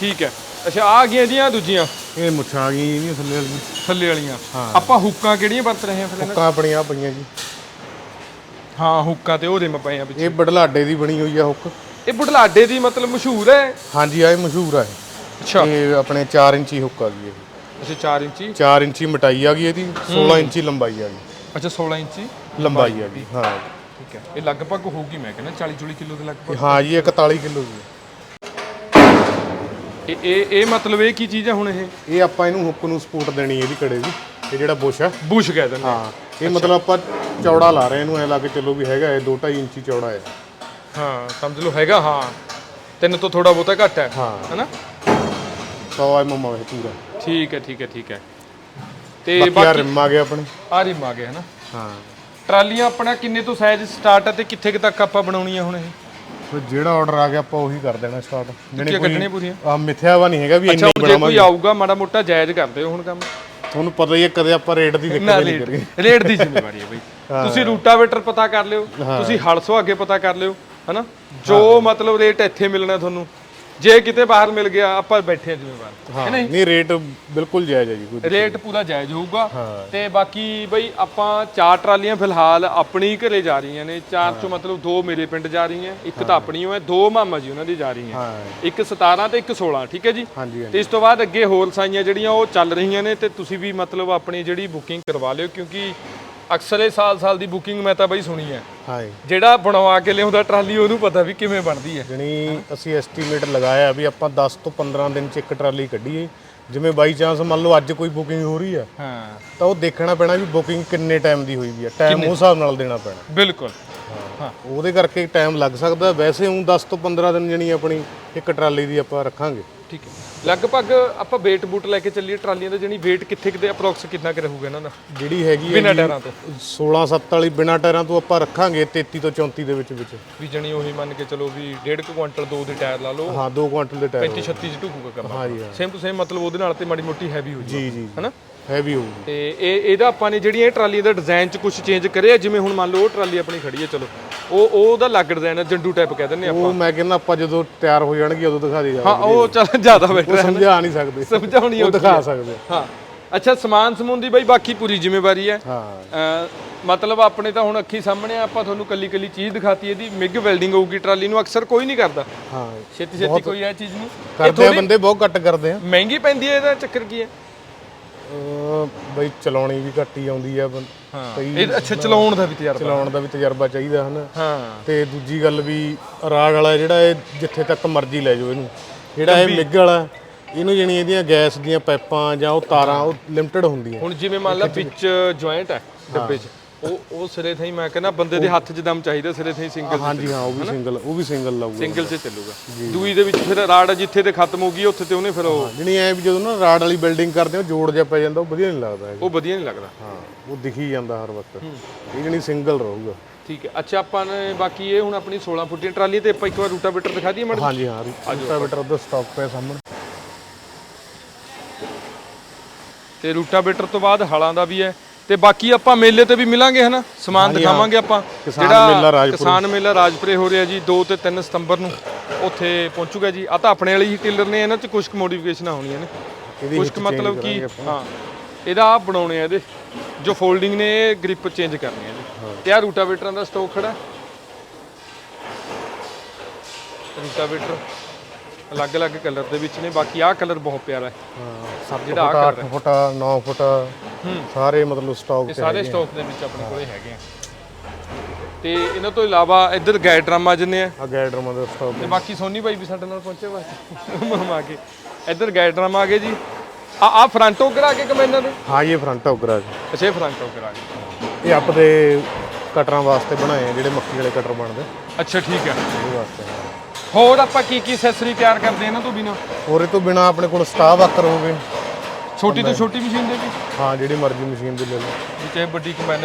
ਠੀਕ ਹੈ ਅੱਛਾ ਆ ਗਈਆਂ ਇਹਦੀਆਂ ਦੂਜੀਆਂ? ਇਹ ਮੁੱਛਾਂ ਆ ਗਈਆਂ ਇਹਦੀਆਂ ਥੱਲੇ ਵਾਲੀਆਂ। ਥੱਲੇ ਵਾਲੀਆਂ। ਆਪਾਂ ਹੁੱਕਾਂ ਕਿਹੜੀਆਂ ਵਰਤ ਰਹੇ ਹਾਂ ਫਿਰ ਹੁੱਕਾਂ ਆਪਣੀਆਂ ਪਈਆਂ ਜੀ। ਹਾਂ ਹੁੱਕਾਂ ਤੇ ਉਹਦੇ ਮੈਂ ਪਏ ਆ ਵਿੱਚ ਇਹ ਬੜਲਾਡੇ ਦੀ ਬਣੀ ਹੋਈ ਆ ਹੁੱਕ। ਇਹ ਬੁਢਲਾਡੇ ਦੀ ਮਤਲਬ ਮਸ਼ਹੂਰ ਹੈ ਹਾਂਜੀ ਆ ਇਹ ਮਸ਼ਹੂਰ ਆ ਇਹ। ਅੱਛਾ। ਇਹ ਆਪਣੇ 4 ਇੰਚੀ ਹੁੱਕ ਆ ਇਹ। ਅੱਛਾ 4 ਇੰਚੀ? 4 ਇੰਚੀ ਮਟਾਈ ਆ ਗਈ ਇਹਦੀ 16 ਇੰਚੀ ਲੰਬਾਈ ਆ ਗਈ। ਅੱਛਾ 16 ਇੰਚੀ? ਲੰਬਾਈ ਆ ਗਈ ਹਾਂ। ਠੀਕ ਹੈ। ਇਹ ਲਗਭਗ ਹੋਊਗੀ ਮੈਂ ਕਹਿੰਦਾ 40 40 ਕਿਲੋ ਦੇ ਲਗਭਗ? ਹਾਂ ਜੀ ਇਹ 41 ਕਿਲੋ ਦੀ ਇਹ ਇਹ ਇਹ ਮਤਲਬ ਇਹ ਕੀ ਚੀਜ਼ ਹੈ ਹੁਣ ਇਹ? ਇਹ ਆਪਾਂ ਇਹਨੂੰ ਹੁੱਕ ਨੂੰ ਸਪੋਰਟ ਦੇਣੀ ਹੈ ਇਹਦੀ ਕੜੇ ਦੀ। ਇਹ ਜਿਹੜਾ ਬੁਸ਼ ਆ ਬੁਸ਼ ਕਹਿ ਦਿੰਦੇ ਹਾਂ ਇਹ ਮਤਲਬ ਆਪਾਂ ਚੌੜਾ ਲਾ ਰਹੇ ਇਹਨੂੰ ਐ ਲਾ ਕੇ ਚੱਲੋ ਵੀ ਹੈਗਾ ਇਹ 2.5 ਇੰਚੀ ਚੌੜਾ ਹੈ। ਹਾਂ ਸਮਝ ਲਓ ਹੈਗਾ ਹਾਂ। ਤਿੰਨ ਤੋਂ ਥੋੜਾ ਬਹੁਤਾ ਘੱਟ ਹੈ। ਹਾਂ। ਹੈਨਾ? 100 ਐਮਐਮ ਇਹ ਪੂਰਾ। ਠੀਕ ਹੈ ਠੀਕ ਹੈ ਠੀਕ ਹੈ। ਤੇ ਬਾਕੀ ਆ ਬਾਕੀ ਰਿਮ ਆ ਗਿਆ ਆਪਣੇ। ਆ ਰਿਮ ਆ ਗਏ ਹੈਨਾ? ਹਾਂ। ਟਰਾਲੀਆਂ ਆਪਣਾ ਕਿੰਨੇ ਤੋਂ ਸਾਈਜ਼ ਸਟਾਰਟ ਹੈ ਤੇ ਕਿੱਥੇ ਕੁ ਤੱਕ ਆਪਾਂ ਬਣਾਉਣੀਆਂ ਹੁਣ ਇਹ? ਫਿਰ ਜਿਹੜਾ ਆਰਡਰ ਆ ਗਿਆ ਆਪਾਂ ਉਹੀ ਕਰ ਦੇਣਾ ਸਟਾਰਟ ਕੀ ਕੱਢਣੀਆਂ ਪੂਰੀਆਂ? ਆ ਮਿੱਥਿਆ ਵਾ ਨਹੀਂ ਹੈਗਾ ਵੀ ਅੱਛਾ ਇੰਨੀ ਹੁਣ ਜੇ ਕੋਈ ਬਣਾਵਾਂਗੇ ਆਊਗਾ ਮਾੜਾ ਮੋਟਾ ਜਾਇਜ਼ ਕਰ ਦਿਓ ਹੁਣ ਕੰਮ। ਤੁਹਾਨੂੰ ਪਤਾ ਹੀ ਹੈ ਕਦੇ ਆਪਾਂ ਰੇਟ ਦੀ ਦਿੱਕਤ ਨਹੀਂ ਰੇਟ ਕਰੀਏ। ਰੇਟ ਦੀ ਜ਼ਿੰਮੇਵਾਰੀ ਹੈ ਬਈ। ਤੁਸੀਂ ਰੂਟਾਵੇਟਰ ਪਤਾ ਕਰ ਲਿਓ ਤੁਸੀਂ ਹਲ ਸੁਹਾਗੇ ਪਤਾ ਕਰ ਲਿਓ ਹਨਾ? ਜੋ ਮਤਲਬ ਰੇਟ ਇੱਥੇ ਮਿਲਣਾ ਤੁਹਾਨੂੰ ਜੇ ਕਿਤੇ ਬਾਹਰ ਮਿਲ ਗਿਆ ਆਪਾਂ ਬੈਠੇ ਹਾਂ ਜ਼ਿੰਮੇਵਾਰ। ਹਾਂ ਨਹੀਂ? ਰੇਟ ਬਿਲਕੁਲ ਜਾਇਜ਼ ਹੈ ਜੀ ਕੋਈ ਰੇਟ ਪੂਰਾ ਜਾਇਜ਼ ਹੋਊਗਾ। ਤੇ ਬਾਕੀ ਬਈ ਆਪਾਂ ਚਾਰ ਟਰਾਲੀਆਂ ਫਿਲਹਾਲ ਆਪਣੀ ਘਰੇ ਜਾ ਰਹੀਆਂ ਨੇ। ਚਾਰ ਚੋਂ ਮਤਲਬ ਦੋ ਮੇਰੇ ਪਿੰਡ ਜਾ ਰਹੀਆਂ ਇੱਕ ਤਾਂ ਆਪਣੀ ਓ ਹੈ ਦੋ ਮਾਮਾ ਜੀ ਉਹਨਾਂ ਦੀ ਜਾ ਰਹੀਆਂ। ਇੱਕ 17 ਤੇ ਇੱਕ 16 ਠੀਕ ਹੈ ਜੀ? ਤੇ ਇਸ ਤੋਂ ਬਾਅਦ ਅੱਗੇ ਹੋਰ ਸਾਈਆਂ ਜਿਹੜੀਆਂ ਉਹ ਚੱਲ ਰਹੀਆਂ ਨੇ ਤੇ ਤੁਸੀਂ ਵੀ ਮਤਲਬ ਆਪਣੀ ਜਿਹੜੀ ਬੁਕਿੰਗ ਕਰਵਾ ਲਿਓ ਕਿਉਂਕਿ ਅਕਸਰ ਇਹ ਸਾਲ-ਸਾਲ ਦੀ ਬੁਕਿੰਗ ਮੈਂ ਤਾਂ ਬਈ ਸੁਣੀ ਹੈ। ਹਾਂ ਜੀ ਜਿਹੜਾ ਬਣਵਾ ਕੇ ਲਿਆਉਂਦਾ ਟਰਾਲੀ ਉਹਨੂੰ ਪਤਾ ਵੀ ਕਿਵੇਂ ਬਣਦੀ ਹੈ। ਜਣੀ ਅਸੀਂ ਐਸਟੀਮੇਟ ਲਗਾਇਆ ਵੀ ਆਪਾਂ 10 ਤੋਂ 15 ਦਿਨ ਚ ਇੱਕ ਟਰਾਲੀ ਕੱਢੀਏ। ਜਿਵੇਂ ਬਾਈ ਚਾਂਸ ਮੰਨ ਲਓ ਅੱਜ ਕੋਈ ਬੁਕਿੰਗ ਹੋ ਰਹੀ ਆ ਹਾਂ। ਤਾਂ ਉਹ ਦੇਖਣਾ ਪੈਣਾ ਵੀ ਬੁਕਿੰਗ ਕਿੰਨੇ ਟਾਈਮ ਦੀ ਹੋਈ ਵੀ ਆ ਟਾਈਮ ਉਸ ਹਿਸਾਬ ਨਾਲ ਦੇਣਾ ਪੈਣਾ। ਬਿਲਕੁਲ। ਉਹਦੇ ਕਰਕੇ ਟਾਈਮ ਲੱਗ ਸਕਦਾ। ਵੈਸੇ ਹੁਣ 10 ਤੋਂ 15 ਦਿਨ ਜਣੀ ਆਪਣੀ ਇੱਕ ਟਰਾਲੀ ਦੀ ਆਪਾਂ ਰੱਖਾਂਗੇ। ਠੀਕ ਹੈ। ਲਗਭਗ ਆਪਾਂ weight ਬੂਟ ਲੈ ਕੇ ਚੱਲੀਏ ਟਰਾਲੀਆਂ ਦਾ ਜਿਹੜੀ weight ਕਿੱਥੇ ਕਿਤੇ ਅਪਰੋਕਸ ਕਿੰਨਾ ਕੁ ਰਹੂਗਾ ਇਹਨਾਂ ਦਾ? ਜਿਹੜੀ ਹੈਗੀ ਹੈ ਬਿਨਾਂ ਟਾਇਰਾਂ ਤੋਂ। 16 7 ਵਾਲੀ ਬਿਨਾ ਟਾਇਰਾਂ ਤੋਂ ਆਪਾਂ ਰੱਖਾਂਗੇ 33 ਤੋਂ 34 ਦੇ ਵਿੱਚ ਵਿੱਚ। ਵੀ ਜਣੀ ਉਹੀ ਮੰਨ ਕੇ ਚਲੋ ਵੀ 1.5 ਕੁਇੰਟਲ ਦੋ ਦੇ ਟਾਇਰ ਲਾ ਲਓ। ਹਾਂ 2 ਕੁਆਂਟਲ ਦੇ ਟਾਇਰ 35 36 ਚ ਢੁਕੂਗਾ ਕੰਮ ਹਾਂ। ਜੀ ਸੇਮ ਟੂ ਸੇਮ ਮਤਲਬ ਉਹਦੇ ਨਾਲ ਤੇ ਮਾੜੀ ਮੋਟੀ ਹੈਵੀ ਹੋ ਜੀ ਜੀ। ਜੀ ਹਨਾ? ਹੈਵੀ ਹੋਊਗੀ। ਤੇ ਇਹ ਇਹਦਾ ਆਪਾਂ ਨੇ ਜਿਹੜੀਆਂ ਇਹ ਟਰਾਲੀਆਂ ਦਾ ਡਿਜ਼ਾਈਨ ਚ ਕੁਝ ਚੇਂਜ ਕਰਿਆ ਜਿਵੇਂ ਹੁਣ ਮੰਨ ਲਓ ਉਹ ਟਰਾਲੀ ਆਪਣੀ ਖੜੀ ਹੈ ਚਲੋ। ਉਹ ਉਹ ਉਹਦਾ ਲੱਗ ਡਿਜ਼ਾਈਨ ਹੈ ਜੰਡੂ ਟਾਈਪ ਕਹਿ ਦਿੰਦੇ ਆਪਾਂ ਉਹ ਮੈਂ ਕਹਿੰਦਾ ਆਪਾਂ ਜਦੋਂ ਤਿਆਰ ਹੋ ਜਾਣਗੇ ਉਦੋਂ ਦਿਖਾ ਦੇ ਹਾਂ ਉਹ ਚੱਲ ਜ਼ਿਆਦਾ ਬੈਟਰ ਹੈ ਸਮਝਾ ਨਹੀਂ ਸਕਦੇ। ਸਮਝਾਉਣੀ ਉਹ ਦਿਖਾ। ਸਕਦੇ। ਹਾਂ। ਅੱਛਾ ਸਮਾਨ ਸਮੂਨ ਦੀ ਬਈ ਬਾਕੀ ਪੂਰੀ ਜ਼ਿੰਮੇਵਾਰੀ ਹੈ। ਹਾਂ। ਮਤਲਬ ਆਪਣੇ ਤਾਂ ਹੁਣ ਅੱਖੀ ਸਾਹਮਣੇ ਆ, ਆਪਾਂ ਤੁਹਾਨੂੰ ਕੱਲੀ ਕੱਲੀ ਚੀਜ਼ ਦਿਖਾਤੀ ਇਹਦੀ ਮਿਗ ਵੈਲਡਿੰਗ ਹੋਊਗੀ ਟਰਾਲੀ ਨੂੰ ਅਕਸਰ ਕੋਈ ਨਹੀਂ ਕਰਦਾ। ਹਾਂ। ਛੇਤੀ ਛੇਤੀ ਕੋਈ ਇਹ ਚੀਜ਼ ਇਹ ਕਰਦੇ ਬੰਦੇ ਬਹੁਤ ਘੱਟ ਕਰਦੇ ਆ। ਮਹਿੰਗੀ ਪੈਂਦੀ ਹੈ ਇਹਦਾ ਚੱਕਰ ਕੀ ਹੈ? ਬਈ ਚਲਾਉਣੀ ਵੀ ਘੱਟ ਹੀ ਆਉਂਦੀ ਆ ਬੰ- ਕਈ ਇਹ ਅੱਛਾ ਚਲਾਉਣ ਦਾ ਵੀ ਤਜਰਬਾ। ਚਲਾਉਣ ਦਾ ਵੀ ਤਜਰਬਾ ਚਾਹੀਦਾ ਹਨ। ਹਾਂ। ਤੇ ਦੂਜੀ ਗੱਲ ਵੀ ਰਾਗ ਵਾਲਾ ਜਿਹੜਾ ਇਹ ਜਿੱਥੇ ਤੱਕ ਮਰਜ਼ੀ ਲੈ ਜਾਓ ਇਹਨੂੰ। ਜਿਹੜਾ ਇਹ ਮਿੱਗ ਵਾਲਾ ਇਹਨੂੰ ਜਣੀ ਇਹਦੀਆਂ ਗੈਸ ਦੀਆਂ ਪਾਈਪਾਂ ਜਾਂ ਉਹ ਤਾਰਾਂ ਉਹ ਲਿਮਟਿਡ ਹੁੰਦੀਆਂ। ਹੁਣ ਜਿਵੇਂ ਮੰਨ ਲਾ ਵਿੱਚ ਜੁਆਇੰਟ ਹੈ ਡੱਬੇ 'ਚ। ਉਹ ਉਹ ਸਿਰੇ ਥਾਈ ਮੈਂ ਕਹਿੰਦਾ ਬੰਦੇ ਦੇ ਹੱਥ 'ਚ ਦਮ ਚਾਹੀਦਾ ਸਿਰੇ ਥਾਈ ਸਿੰਗਲ ਹਾਂਜੀ ਹਾਂ ਉਹ ਵੀ ਸਿੰਗਲ ਉਹ ਵੀ ਸਿੰਗਲ ਲਾਊਗਾ। ਸਿੰਗਲ 'ਚ ਚੱਲੂਗਾ। ਦੂਈ ਦੇ ਵਿੱਚ ਫਿਰ ਰਾੜ ਜਿੱਥੇ ਤੇ ਖਤਮ ਹੋ ਗਈ ਉੱਥੇ ਤੇ ਉਹਨੇ ਫਿਰ ਉਹ ਜਣੀ ਐ ਵੀ ਜਦੋਂ ਨਾ ਰਾਡ ਵਾਲੀ ਬਿਲਡਿੰਗ ਕਰਦੇ ਹੋ ਜੋੜ ਜਿਹਾ ਪੈ ਜਾਂਦਾ ਉਹ ਵਧੀਆ ਨਹੀਂ ਲੱਗਦਾ ਹੈਗਾ। ਉਹ ਵਧੀਆ ਨਹੀਂ ਲੱਗਦਾ। ਹਾਂ ਉਹ ਦਿਖੀ ਜਾਂਦਾ ਹਰ ਵਕਤ। ਇਹ ਜਣੀ ਸਿੰਗਲ ਰਹੂਗਾ। ਠੀਕ ਹੈ ਅੱਛਾ ਆਪਾਂ ਨੇ ਬਾਕੀ ਇਹ ਹੁਣ ਆਪਣੀ 16 ਫੁੱਟੀਆਂ ਟਰਾਲੀ ਤੇ ਆਪਾਂ ਇੱਕ ਵਾਰ ਰੂਟਾਵੇਟਰ ਦਿਖਾ ਦਈਏ ਮੈਡਮ ਹਾਂਜੀ ਹਾਂ ਰੂਟਾਵੇਟਰ ਉਹਦਾ ਸਟਾਕ ਪਿਆ ਸਾਹਮਣੇ। ਤੇ ਰੂਟਾਵੇਟਰ ਤੋਂ ਬਾਅਦ ਹਲਾਂ ਦਾ ਵੀ ਹੈ। ਤੇ ਬਾਕੀ ਆਪਾਂ ਮੇਲੇ ਤੇ ਵੀ ਮਿਲਾਂਗੇ ਹਨਾ? ਸਮਾਨ ਦਿਖਾਵਾਂਗੇ ਆਪਾਂ। ਰਾਜਪੁਰੇ। ਕਿਸਾਨ ਮੇਲਾ ਰਾਜਪੁਰੇ ਹੋ ਰਿਹਾ ਜੀ 2 ਤੇ 3 ਸਤੰਬਰ ਨੂੰ ਉੱਥੇ ਪਹੁੰਚੂਗਾ ਜੀ। ਆ ਤਾਂ ਆਪਣੇ ਵਾਲੀ ਹੀ ਟੇਲਰ ਨੇ ਇਹਨਾਂ 'ਚ ਕੁਝ ਕੁ ਮੋਡੀਫਿਕੇਸ਼ਨਾਂ ਹੋਣੀਆਂ ਨੇ। ਕੁਝ ਮਤਲਬ ਕਿ। ਹਾਂ। ਇਹਦਾ ਆ ਬਣਾਉਣੇ ਆ ਇਹਦੇ। ਜੋ ਫੋਲਡਿੰਗ ਨੇ ਇਹ ਗ੍ਰਿਪ ਚੇਂਜ ਕਰਨੀ ਹੈ ਜੀ। ਤੇ ਆ ਰੂਟਾਵੇਟਰਾਂ ਦਾ ਸਟਾਕ ਖੜਾ। ਰੂਟਾਵੇਟਰ ਅਲੱਗ-ਅਲੱਗ ਕਲਰ ਦੇ ਵਿੱਚ ਨੇ। ਬਾਕੀ ਆਹ ਕਲਰ ਬਹੁਤ ਪਿਆਰਾ ਹੈ। ਹਾਂ 7 ਜਿਹੜਾ ਫੁੱਟ ਆਹ 8 ਫੁੱਟ 9 ਫੁੱਟ। ਸਾਰੇ ਮਤਲਬ ਸਟਾਕ ਇਹ ਸਾਰੇ ਸਟਾਕ ਦੇ ਵਿੱਚ ਆਪਣੇ ਕੋਲੇ ਹੈਗੇ ਆ। ਤੇ ਇਹਨਾਂ ਤੋਂ ਇਲਾਵਾ ਇੱਧਰ ਗਾਇਡ ਡਰਾਮਾ ਜਿੰਨੇ ਆ। ਆ ਗੈਡਰਮ ਦਾ ਸਟਾਕ ਤੇ ਬਾਕੀ ਸੋਨੀ ਭਾਈ ਵੀ ਸਾਡੇ ਨਾਲ ਪਹੁੰਚੇ ਵਾ ਮਮਾ ਕੇ ਇੱਧਰ ਗਾਇਡ ਡਰਾਮਾ ਆ ਗਏ ਜੀ। ਆ ਆ ਫਰੰਟੋ ਕਰਾ ਕੇ ਕਮੈਨਾਂ ਦੇ? ਹਾਂ ਇਹ ਫਰੰਟ ਉਗਰਾ ਜੀ ਅੱਛਾ ਇਹ ਫਰੰਟੋ ਕਰਾ ਕੇ ਇਹ ਆਪਦੇ ਕਟਰਾਂ ਵਾਸਤੇ ਬਣਾਏ ਆ ਜਿਹੜੇ ਮੱਕੀ ਵਾਲੇ ਕਟਰ ਬਣਦੇ। ਅੱਛਾ ਠੀਕ ਹੈ ਉਹਦੇ ਵਾਸਤੇ। ਹੋਰ ਆਪਾਂ ਕੀ ਕੀ ਐਕਸੈਸਰੀ ਤਿਆਰ ਕਰਦੇ ਇਹਨਾਂ ਤੋਂ ਬਿਨਾ? ਹੋਰ ਇਹ ਤੋਂ ਬਿਨਾ ਆਪਣੇ ਕੋਲ ਸਟਾਫ ਆਕਰ ਹੋਵੇ ਛੋਟੀ ਤੋਂ ਛੋਟੀ ਮਸ਼ੀਨ ਦੇ ਵੀ? ਹਾਂ ਜਿਹੜੀ ਮਰਜ਼ੀ ਮਸ਼ੀਨ ਦੇ ਲੈ ਲਓ। ਵੀ ਚਾਹੇ ਵੱਡੀ ਕਮੈਨ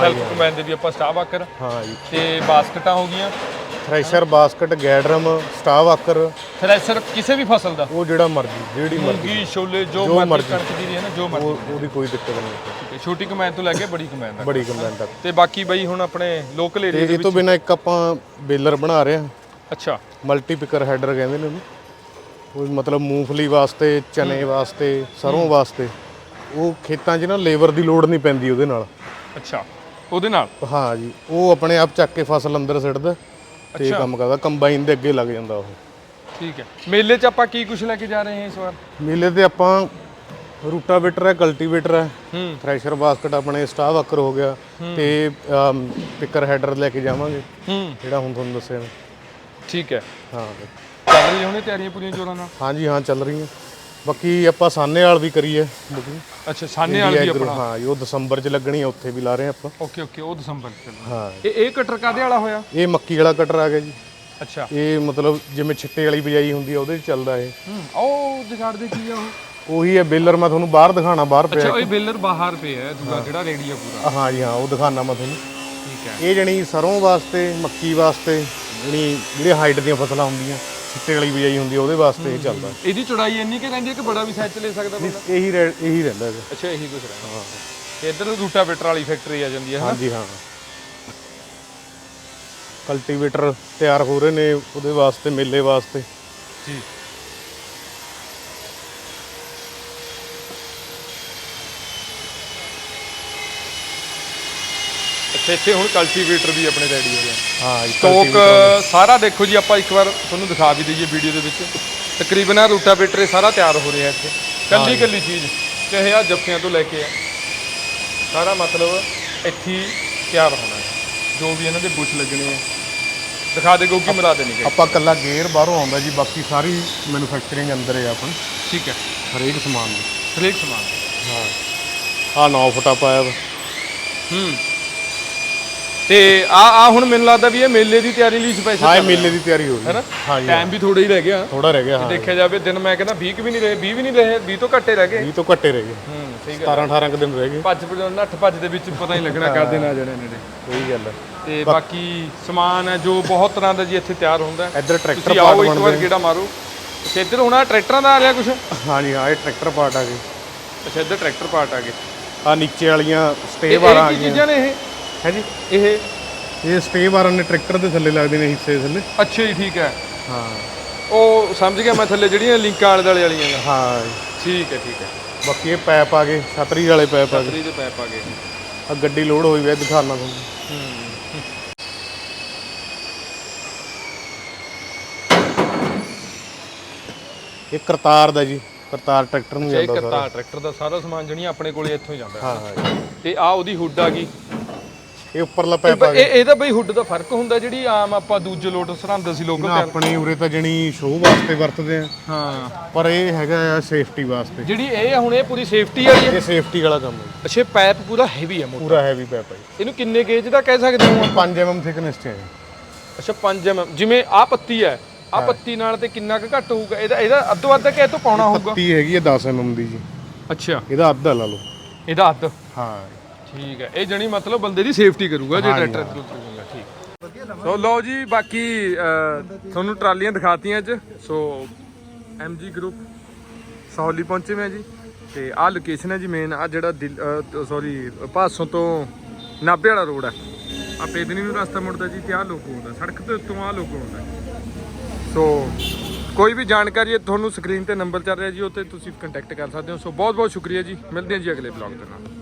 ਸੈਲਫ ਕਮੈਨ ਦੇ ਵੀ ਆਪਾਂ ਸਟਾਫ ਆਕਰ। ਹਾਂ ਜੀ। ਤੇ ਬਾਸਕਟਾਂ ਹੋ ਗਈਆਂ। ਥ੍ਰੈਸ਼ਰ ਬਾਸਕਟ ਗੈਡਰਮ ਸਟਾਫ ਆਕਰ। ਥ੍ਰੈਸ਼ਰ ਕਿਸੇ ਵੀ ਫਸਲ ਦਾ। ਉਹ ਜਿਹੜਾ ਮਰਜ਼ੀ ਜਿਹੜੀ ਮਰਜ਼ੀ। ਮੂੰਗੀ ਛੋਲੇ ਜੋ ਮਰਜ਼ੀ। ਕਣਕ ਦੀ ਹੈ ਨਾ ਜੋ ਮਰਜ਼ੀ। ਉਹ ਉਹਦੀ ਕੋਈ ਦਿੱਕਤ ਨਹੀਂ। ਠੀਕ ਹੈ, ਛੋਟੀ ਕਮੈਨ ਤੋਂ ਲੈ ਕੇ ਬੜੀ ਕਮੈਨ ਤੱਕ। ਬੜੀ ਕੰਬਾਈਨ ਤੱਕ। ਤੇ ਬਾਕੀ ਬਈ ਹੁਣ ਆਪਣੇ ਲੋਕਲ ਤੇ ਏਰੀਆ ਦੇ ਇਹ ਤੋਂ ਬਿਨਾ ਇੱਕ ਆਪਾਂ ਬੇਲਰ ਬਣਾ ਰਹੇ ਹਾਂ। ਅੱਛਾ। ਮਲਟੀ ਪਿਕਰ ਹੈਡਰ ਕਹਿੰਦੇ ਨੇ ਉਹਨੂੰ। ਉਹ ਮਤਲਬ ਮੂੰਗਫਲੀ ਵਾਸਤੇ ਚਨੇ ਵਾਸਤੇ ਸਰੋਂ ਵਾਸਤੇ ਉਹ ਖੇਤਾਂ 'ਚ ਨਾ ਲੇਬਰ ਦੀ ਲੋੜ ਨਹੀਂ ਪੈਂਦੀ ਉਹਦੇ ਨਾਲ। ਅੱਛਾ ਉਹਦੇ ਨਾਲ? ਹਾਂ ਜੀ ਉਹ ਆਪਣੇ ਆਪ ਚੱਕ ਕੇ ਫਸਲ ਅੰਦਰ ਸਿੱਟਦਾ ਤੇ ਇਹ ਕੰਮ ਕਰਦਾ ਕੰਬਾਈਨ ਦੇ ਅੱਗੇ ਲੱਗ ਜਾਂਦਾ ਉਹ। ਠੀਕ ਹੈ। ਮੇਲੇ 'ਚ ਆਪਾਂ ਕੀ ਕੁਝ ਲੈ ਕੇ ਜਾ ਰਹੇ ਹਾਂ ਇਸ ਵਾਰ? ਮੇਲੇ ਤੇ ਆਪਾਂ ਰੂਟਾਵੇਟਰ ਹੈ ਕਲਟੀਵੇਟਰ ਹੈ ਹੂੰ। ਥ੍ਰੈਸ਼ਰ ਬਾਸਕਟ ਆਪਣੇ ਸਟਾਫ ਆਕਰ ਹੋ ਗਿਆ ਤੇ ਪਿਕਰ ਹੈਡਰ ਲੈ ਕੇ ਜਾਵਾਂਗੇ। ਹੂੰ। ਜਿਹੜਾ ਹੁਣ ਤੁਹਾਨੂੰ ਦੱਸਿਆ ਮੈਂ। ਠੀਕ ਹੈ। ਹਾਂ। ਚੱਲ ਰਹੀ ਹੋਣੀ ਤਿਆਰੀਆਂ ਪੂਰੀਆਂ ਜੋਰਾਂ ਨਾਲ? ਹਾਂਜੀ ਹਾਂ ਚੱਲ ਰਹੀਆਂ। ਬਾਕੀ ਆਪਾਂ ਸਾਨੇ ਵਾਲ ਵੀ ਕਰੀ ਹੈ ਬੁਕਿੰਗ ਅੱਛਾ ਸਾਨੇ ਵਾਲ ਵੀ ਆਪਣਾ? ਹਾਂ ਉਹ ਦਸੰਬਰ 'ਚ ਲੱਗਣੀ ਹੈ ਉੱਥੇ ਵੀ ਲਾ ਰਹੇ ਆਪਾਂ। ਓਕੇ ਓਕੇ ਉਹ ਦਸੰਬਰ 'ਚ। ਹਾਂ। ਇਹ ਇਹ ਕਟਰ ਕਾਦੇ ਵਾਲਾ ਹੋਇਆ? ਇਹ ਮੱਕੀ ਵਾਲਾ ਕਟਰ ਆ ਗਿਆ ਜੀ। ਅੱਛਾ। ਇਹ ਮਤਲਬ ਜਿਵੇਂ ਛਿੱਟੇ ਵਾਲੀ ਬਿਜਾਈ ਹੁੰਦੀ ਆ ਉਹਦੇ 'ਚ ਚੱਲਦਾ ਇਹ। ਹੂੰ ਉਹ ਦਿਖਾੜ ਦੇ ਕੀ ਆ ਉਹ? ਉਹੀ ਹੈ ਬੇਲਰ ਮੈਂ ਤੁਹਾਨੂੰ ਬਾਹਰ ਦਿਖਾਣਾ ਬਾਹਰ ਪਿਆ ਅੱਛਾ ਇਹ ਬੇਲਰ ਬਾਹਰ ਪਿਆ ਹੈ ਦੂਜਾ ਜਿਹੜਾ ਰੇਡੀ ਆ ਪੂਰਾ ਹਾਂ ਜੀ ਹਾਂ ਉਹ ਦਿਖਾਣਾ ਮੈਂ ਤੁਹਾਨੂੰ। ਠੀਕ ਹੈ। ਇਹ ਜਣੀ ਸਰੋਂ ਵਾਸਤੇ ਮੱਕੀ ਵਾਸਤੇ ਜਿਹੜੀ ਜਿਹੜੇ ਹਾਈਟ ਦੀਆਂ ਫਸਲਾਂ ਹੁੰਦੀਆਂ। ਛਿੱਟੇ ਵਾਲੀ ਬਿਜਾਈ ਹੁੰਦੀ ਆ ਉਹਦੇ ਵਾਸਤੇ ਇਹ ਚੱਲਦਾ। ਇਹਦੀ ਚੌੜਾਈ ਇੰਨੀ ਕਿ ਰਹਿੰਦੀ ਹੈ ਕਿ ਬੜਾ ਵੀ ਸਾਈਜ਼ ਲੈ ਸਕਦਾ ਬੰਦਾ? ਇਹੀ ਰਹਿ- ਇਹੀ ਰਹਿੰਦਾ ਅੱਛਾ ਇਹੀ ਕੁਝ ਰਹਿੰਦਾ। ਹਾਂ। ਤੇ ਇੱਧਰ ਰੂਟਾਵੇਟਰ ਵਾਲੀ ਫੈਕਟਰੀ ਆ ਜਾਂਦੀ ਹੈ ਹਨਾ? ਹਾਂਜੀ ਹਾਂ। ਕਲਟੀਵੇਟਰ ਤਿਆਰ ਹੋ ਰਹੇ ਨੇ ਉਹਦੇ ਵਾਸਤੇ ਮੇਲੇ ਵਾਸਤੇ। ਜੀ। ਅੱਛਾ ਇੱਥੇ ਹੁਣ ਕਲਟੀਵੇਟਰ ਵੀ ਆਪਣੇ ਰੈਡੀ ਹੋ ਗਿਆ ਹਾਂ ਜੀ ਸਟੋਕ ਸਾਰਾ ਦੇਖੋ ਜੀ ਆਪਾਂ ਇੱਕ ਵਾਰ ਤੁਹਾਨੂੰ ਦਿਖਾ ਵੀ ਦਈਏ ਵੀਡੀਓ ਦੇ ਵਿੱਚ। ਤਕਰੀਬਨ ਆ ਰੂਟਾਵੇਟਰ ਇਹ ਸਾਰਾ ਤਿਆਰ ਹੋ ਰਿਹਾ ਇੱਥੇ। ਕੱਲੀ ਕੱਲੀ ਚੀਜ਼ ਚਾਹੇ ਆ ਜੱਫਿਆਂ ਤੋਂ ਲੈ ਕੇ ਆ। ਸਾਰਾ ਮਤਲਬ ਇੱਥੇ ਹੀ ਤਿਆਰ ਹੋਣਾ ਹੈ। ਜੋ ਵੀ ਇਹਨਾਂ ਦੇ ਬੁਸ਼ ਲੱਗਣੇ ਆ। ਦਿਖਾ ਦੇ ਗੋਗੀ ਮਰਾ ਦੇ ਨਹੀਂ ਆਪਾਂ ਕੱਲਾ ਗੇਅਰ ਬਾਹਰੋਂ ਆਉਂਦਾ ਜੀ ਬਾਕੀ ਸਾਰੀ ਮੈਨੂਫੈਕਚਰਿੰਗ ਅੰਦਰ ਹੈ ਆਪਣੀ। ਠੀਕ ਹੈ। ਹਰੇਕ ਸਮਾਨ ਦੀ। ਹਰੇਕ ਸਮਾਨ ਹਾਂ। ਆ 9 ਫੁੱਟਾ ਪਾਇਆ ਵਾ। ਹੂੰ। ਤੇ ਆ ਆ ਹੁਣ ਮੈਨੂੰ ਲੱਗਦਾ ਵੀ ਇਹ ਮੇਲੇ ਦੀ ਤਿਆਰੀ ਲਈ ਸਪੈਸ਼ਲ ਹਾਂ ਇਹ ਮੇਲੇ ਦੀ ਤਿਆਰੀ ਹੋ ਰਹੀ ਹੈ ਹਾਂ ਜੀ ਟਾਈਮ ਵੀ ਥੋੜਾ ਹੀ ਰਹਿ ਗਿਆ। ਥੋੜਾ ਰਹਿ ਗਿਆ ਹਾਂ। ਦੇਖਿਆ ਜਾਵੇ ਦਿਨ ਮੈਂ ਕਹਿੰਦਾ 20 ਕੁ ਵੀ ਨਹੀਂ ਰਹੇ 20 ਵੀ ਨਹੀਂ ਰਹੇ 20 ਤੋਂ ਘੱਟੇ ਰਹਿ ਗਏ। 20 ਤੋਂ ਘੱਟੇ ਰਹਿ ਗਏ। ਹੂੰ ਠੀਕ 17 18 ਕੁ ਦਿਨ ਰਹਿ ਗਏ। ਭੱਜ ਭੱਜ ਨੱਠ ਭੱਜ ਦੇ ਵਿੱਚ ਪਤਾ ਨਹੀਂ ਲੱਗਣਾ ਕਰਦੇ ਨਾ ਜਾਣੇ ਨੇ ਸਹੀ ਗੱਲ ਹੈ। ਤੇ ਬਾਕੀ ਸਮਾਨ ਹੈ ਜੋ ਬਹੁਤ ਤਰ੍ਹਾਂ ਦਾ ਜੀ ਇੱਥੇ ਤਿਆਰ ਹੁੰਦਾ ਹੈ। ਇੱਧਰ ਟਰੈਕਟਰ ਪਾਰਟ ਆਓ ਇੱਕ ਵਾਰ ਬਣਦੇ ਗੇੜਾ ਮਾਰੋ। ਅੱਛਾ ਇੱਧਰ ਹੁਣ ਆਹ ਟਰੈਕਟਰਾਂ ਦਾ ਆ ਰਿਹਾ ਕੁਝ ਹਾਂ ਜੀ ਹਾਂ ਇਹ ਟਰੈਕਟਰ ਪਾਰਟ ਆ ਗਏ। ਅੱਛਾ ਇੱਧਰ ਟਰੈਕਟਰ ਪਾਰਟ ਆ ਗਏ। ਆ ਨੀਚੇ ਵਾਲੀਆਂ ਸਟੇ ਬਾਰਾਂ ਆ ਕੀ ਗਈਆਂ। ਚੀਜ਼ਾਂ ਨੇ ਇਹ? ਹੈ ਜੀ ਇਹ? ਇਹ ਸਟੇ ਬਾਰਾਂ ਨੇ ਟਰੈਕਟਰ ਦੇ ਥੱਲੇ ਲੱਗਦੇ ਨੇ ਹਿੱਸੇ ਥੱਲੇ। ਅੱਛਾ ਜੀ ਠੀਕ ਹੈ। ਹਾਂ। ਉਹ ਸਮਝ ਗਿਆ ਮੈਂ ਥੱਲੇ ਜਿਹੜੀਆਂ ਲਿੰਕਾਂ ਆਲੇ ਦੁਆਲੇ ਵਾਲੀਆਂ ਨੇ। ਹਾਂ। ਠੀਕ ਹੈ ਠੀਕ ਹੈ। ਬਾਕੀ ਇਹ ਪੈਪ ਆ ਗਏ ਛਤਰੀ ਵਾਲੇ ਪੈਪ ਆ ਗਏ। ਛਤਰੀ ਦੇ ਪੈਪ ਆ ਗਏ। ਆ ਗੱਡੀ ਲੋਡ ਹੋਈ ਵੀ ਦਿਖਾਣਾ ਤੁਹਾਨੂੰ। ਇਹ ਕਰਤਾਰ ਦਾ ਜੀ ਕਰਤਾਰ ਟਰੈਕਟਰ ਨੂੰ ਇਹ ਜਾਂਦਾ ਸਾਰਾ। ਕਰਤਾ ਟਰੈਕਟਰ ਦਾ ਸਾਰਾ ਸਮਾਨ ਜਣੀ ਆਪਣੇ ਕੋਲੇ ਇੱਥੋਂ ਹੀ ਜਾਂਦਾ। ਹਾਂ ਹਾਂ ਜੀ। ਤੇ ਆ ਉਹਦੀ ਹੁੱਡ ਆ ਗਈ। ਇਹ ਉੱਪਰਲਾ ਪੈਪ ਆ ਇਹ ਇਹਦਾ ਬਈ ਹੁੱਡ ਦਾ ਫ਼ਰਕ ਹੁੰਦਾ ਜਿਹੜੀ ਆਮ ਆਪਾਂ ਦੂਜੇ ਲੋਟ ਸਰਹੰਦ ਸੀ ਲੋਕਲ ਗਿਆ ਆਪਣੇ ਉਰੇ ਤਾਂ ਜਣੀ ਸ਼ੋਅ ਵਾਸਤੇ ਵਰਤਦੇ ਆ। ਹਾਂ। ਪਰ ਇਹ ਹੈਗਾ ਆ ਸੇਫਟੀ ਵਾਸਤੇ। ਜਿਹੜੀ ਇਹ ਆ ਹੁਣ ਇਹ ਪੂਰੀ ਸੇਫਟੀ ਵਾਲੀ ਹੈ ਇਹ ਸੇਫਟੀ ਵਾਲਾ ਕੰਮ ਹੈ। ਅੱਛਾ ਪਾਈਪ ਪੂਰਾ ਹੈਵੀ ਹੈ ਮੋਟਾ। ਪੂਰਾ ਹੈਵੀ ਪੈਪ ਹੈ। ਇਹਨੂੰ ਕਿੰਨੇ ਗੇਜ ਦਾ ਕਹਿ ਸਕਦੇ ਹਾਂ 5 mm ਥਿਕਨੈਸ ਚ ਹੈ ਜੀ। ਅੱਛਾ 5 mm ਜਿਵੇਂ ਆ ਪੱਤੀ ਹੈ। ਆ ਪੱਤੀ ਨਾਲ ਤੇ ਕਿੰਨਾ ਕੁ ਘੱਟ ਹੋਊਗਾ? ਇਹਦਾ ਇਹਦਾ ਅੱਧੋ ਅੱਧ ਕਿ ਇਹ ਤੋਂ ਪਾਉਣਾ ਹੋਊਗਾ? ਪੱਤੀ ਹੈਗੀ ਹੈ 10 mm ਦੀ ਜੀ। ਅੱਛਾ। ਇਹਦਾ ਅੱਧਾ ਲਾ ਲਓ। ਇਹਦਾ ਅੱਧ? ਹਾਂ। ਠੀਕ ਹੈ। ਇਹ ਜਣੀ ਮਤਲਬ ਬੰਦੇ ਦੀ ਸੇਫਟੀ ਕਰੂਗਾ ਜੇ ਟਰੈਕਟਰ ਜਾਊਗਾ ਠੀਕ। ਸੋ ਲਓ ਜੀ ਬਾਕੀ ਤੁਹਾਨੂੰ ਟਰਾਲੀਆਂ ਦਿਖਾਤੀਆਂ ਅੱਜ। ਸੋ ਐਮਜੀ ਗਰੁੱਪ ਸਹੌਲੀ ਪਹੁੰਚੇ ਮੈਂ ਜੀ। ਤੇ ਆਹ ਲੋਕੇਸ਼ਨ ਹੈ ਜੀ ਮੇਨ ਆ ਜਿਹੜਾ ਸੌਰੀ ਭਾਸੋਂ ਤੋਂ ਨਾਭੇ ਵਾਲਾ ਰੋਡ ਹੈ ਆ ਪੇਦਨੀ ਨੂੰ ਰਸਤਾ ਮੁੜਦਾ ਜੀ ਤੇ ਆਹ ਲੋਕ ਹੁੰਦਾ ਸੜਕ ਤੇ ਉੱਤੋਂ ਆਹ ਲੋਕ ਹੁੰਦਾ ਸੋ ਕੋਈ ਵੀ ਜਾਣਕਾਰੀ ਤੁਹਾਨੂੰ ਸਕਰੀਨ ਤੇ ਨੰਬਰ ਚੱਲ ਰਿਹਾ ਜੀ ਉਹ ਤੇ ਤੁਸੀਂ ਕੰਟੈਕਟ ਕਰ ਸਕਦੇ ਹੋ। ਸੋ ਬਹੁਤ ਬਹੁਤ ਸ਼ੁਕਰੀਆ ਜੀ। ਮਿਲਦੇ ਹਾਂ ਜੀ ਅਗਲੇ ਬਲੌਗ ਦੇ ਨਾਲ।